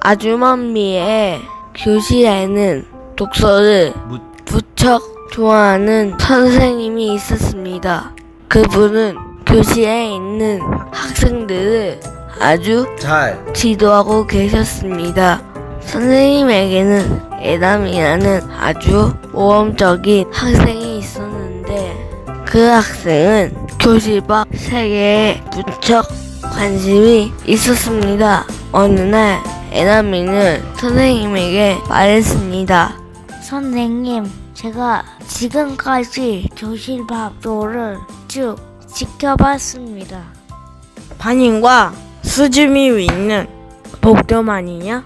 아주머니의 교실에는 독서를 무, 무척 좋아하는 선생님이 있었습니다. 그분은 교실에 있는 학생들을 아주 잘, 지도하고 계셨습니다. 선생님에게는 에담이라는 아주 모험적인 학생이 있었는데 그 학생은 교실 밖 세계에 무척 관심이 있었습니다. 어느 날 에담이는 선생님에게 말했습니다. 선생님, 제가 지금까지 교실 밥도를 쭉 지켜봤습니다. 반인과 수줍이 있는 복도만이냐?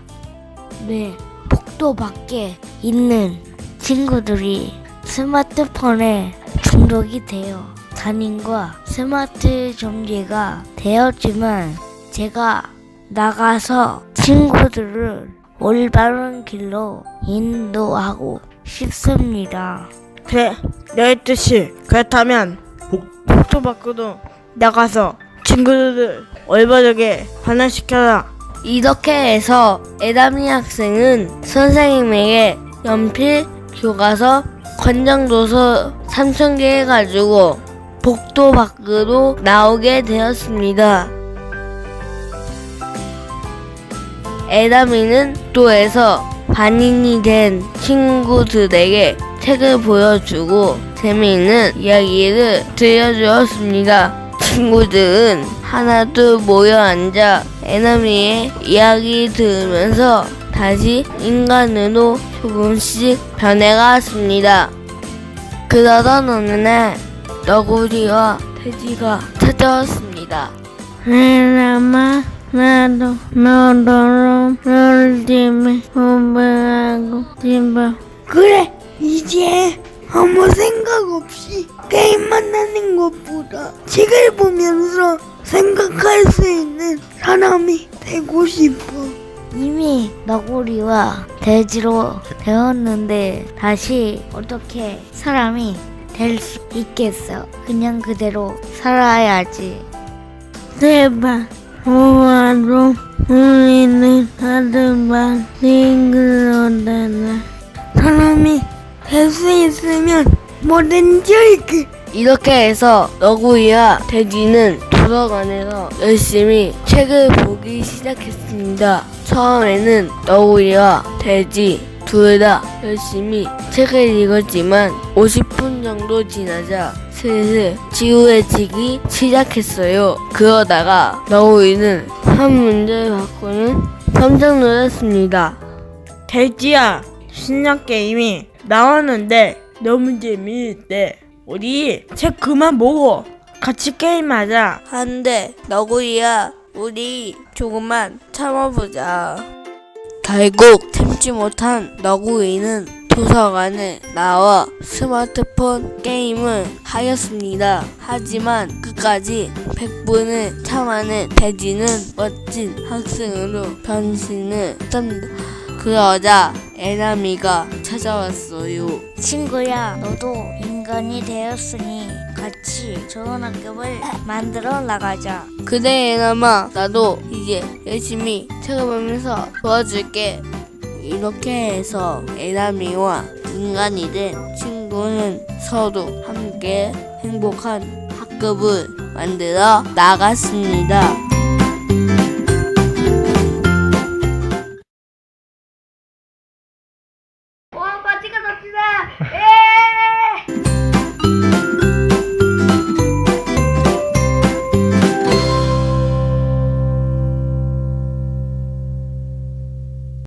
네, 복도 밖에 있는 친구들이 스마트폰에 중독이 되어 담임과 스마트 점제가 되었지만 제가 나가서 친구들을 올바른 길로 인도하고 싶습니다. 그래, 너의 뜻이 그렇다면 복, 복도 밖으로 나가서 친구들을 올바르게 반환시켜라. 이렇게 해서 에담이 학생은 선생님에게 연필, 교과서, 권장도서 3,000개 해가지고 복도 밖으로 나오게 되었습니다. 에담이는 또에서 반인이 된 친구들에게 책을 보여주고 재미있는 이야기를 들려주었습니다. 친구들은 하나둘 모여 앉아 에나미의 이야기 들으면서 다시 인간으로 조금씩 변해갔습니다. 그러던 어느 날 너구리와 돼지가 찾아왔습니다. 사람아, 나도 너처럼 열심히 공부하고 싶어. 그래 이제 아무 생각 없이 게임만 하는 것보다 책을 보면서 생각할 수 있는 사람이 되고 싶어 이미 너구리와 돼지로 되었는데 다시 어떻게 사람이 될 수 있겠어? 그냥 그대로 살아야지. 제발 오와로 우리는 하루만 싱글로다나 사람이 될 수 있으면 뭐든지 할게 이렇게 해서 너구리와 돼지는 도서관에서 열심히 책을 보기 시작했습니다. 처음에는 너구리와 돼지 둘 다 열심히 책을 읽었지만 50분 정도 지나자 슬슬 지루해지기 시작했어요. 그러다가 너구리는 한 문제를 받고는 깜짝 놀랐습니다. 돼지야, 신작 게임이 나왔는데 너무 재미있대. 우리 책 그만 보고 같이 게임하자. 한데 너구리야 우리 조금만 참아보자 결국 참지 못한 너구리는 도서관에 나와 스마트폰 게임을 하였습니다. 하지만 끝까지 100분을 참아낸 돼지는 멋진 학생으로 변신을 했답니다. 그러자 에나미가 찾아왔어요. 친구야, 너도 인간이 되었으니 같이 좋은 학급을 만들어 나가자. 그래 에나마 나도 이제 열심히 책을 보면서 도와줄게 이렇게 해서 에나미와 인간이 된 친구는 서로 함께 행복한 학급을 만들어 나갔습니다.